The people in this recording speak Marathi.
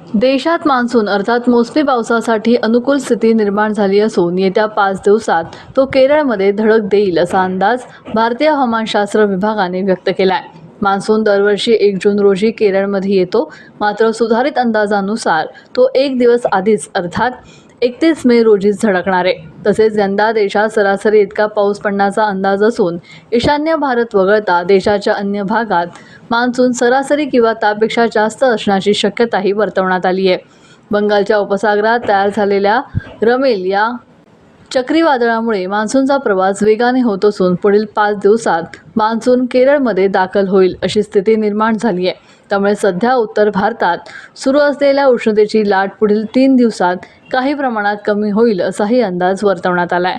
देशात मान्सून अर्थात मोसमी पावसासाठी अनुकूल स्थिती निर्माण झाली असून येत्या पाच दिवसात तो केरळमध्ये धडक देईल असा अंदाज भारतीय हवामानशास्त्र विभागाने व्यक्त केला आहे मान्सून दरवर्षी एक जून रोजी केरळमध्ये येतो. मात्र सुधारित अंदाजानुसार तो एक दिवस आधीच अर्थात एकतीस मे रोजीच झडकणार. आहे तसेच यंदा देशात सरासरी इतका पाऊस पडण्याचा अंदाज असून ईशान्य भारत वगळता देशाच्या अन्य भागात मान्सून सरासरी किंवा त्यापेक्षा जास्त असण्याची शक्यताही वर्तवण्यात आली आहे. बंगालच्या उपसागरात तयार झालेल्या रमेल या चक्रीवादळामुळे मान्सूनचा प्रवास वेगाने होत असून पुढील पाच दिवसात मान्सून केरळमध्ये दाखल होईल अशी स्थिती निर्माण झाली आहे. त्यामुळे सध्या उत्तर भारतात सुरू असलेल्या उष्णतेची लाट पुढील तीन दिवसात काही प्रमाणात कमी होईल असाही अंदाज वर्तवण्यात आला आहे.